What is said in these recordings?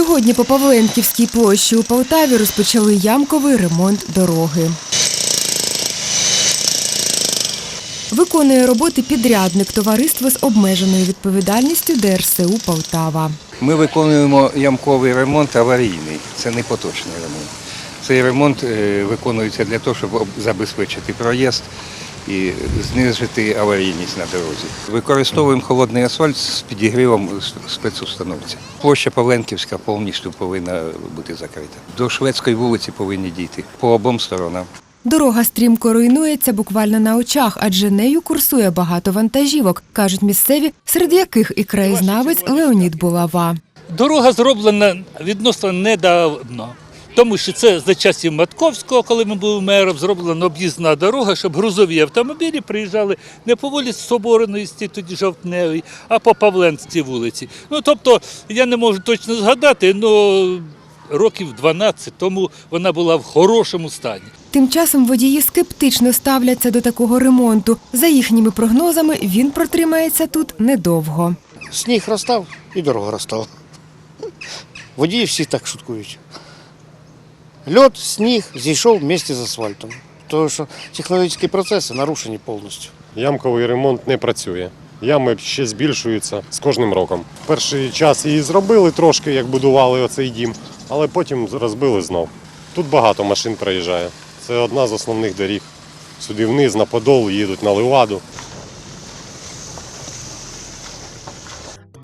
Сьогодні по Павленківській площі у Полтаві розпочали ямковий ремонт дороги. Виконує роботи підрядник товариства з обмеженою відповідальністю ДРСУ Полтава. Ми виконуємо ямковий ремонт аварійний, це не поточний ремонт. Цей ремонт е, виконується для того, щоб забезпечити проїзд і знизити аварійність на дорозі. Використовуємо холодний асфальт з підігрівом спецустановці. Площа Павленківська повністю повинна бути закрита. До Шведської вулиці повинні дійти по обом сторонам. Дорога стрімко руйнується буквально на очах, адже нею курсує багато вантажівок, кажуть місцеві, серед яких і краєзнавець Леонід Булава. Дорога зроблена відносно недавно. Тому що це за часів Матковського, коли ми були мером, зроблена об'їзна дорога, щоб грузові автомобілі приїжджали не по вулиці Соборності, тоді жовтневій, а по Павленській вулиці. Ну тобто, я не можу точно згадати, але років 12 тому вона була в хорошому стані. Тим часом водії скептично ставляться до такого ремонту. За їхніми прогнозами, він протримається тут недовго. Сніг розстав і дорога розстала. Водії всі так шуткують. Льот, сніг зійшов вместе з асфальтом. Тому що технологічні процеси нарушені повністю. Ямковий ремонт не працює. Ями ще збільшуються з кожним роком. Перший час її зробили трошки, як будували оцей дім, але потім розбили знов. Тут багато машин проїжджає. Це одна з основних доріг. Сюди вниз, на Подол, їдуть на Ливаду.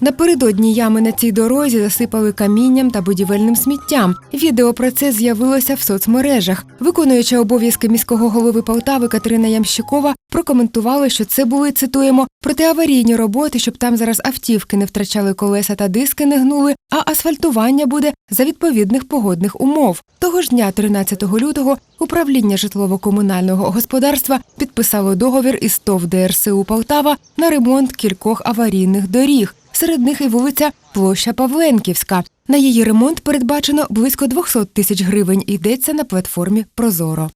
Напередодні ями на цій дорозі засипали камінням та будівельним сміттям. Відео про це з'явилося в соцмережах. Виконуюча обов'язки міського голови Полтави Катерина Ямщикова прокоментувала, що це були цитуємо протиаварійні роботи, щоб там зараз автівки не втрачали колеса та диски не гнули, а асфальтування буде за відповідних погодних умов. Того ж дня, 13 лютого, управління житлово-комунального господарства підписало договір із ТОВ ДРСУ Полтава на ремонт кількох аварійних доріг. Серед них і вулиця Площа Павленківська. На її ремонт передбачено близько 200 тисяч гривень. Йдеться на платформі Прозоро.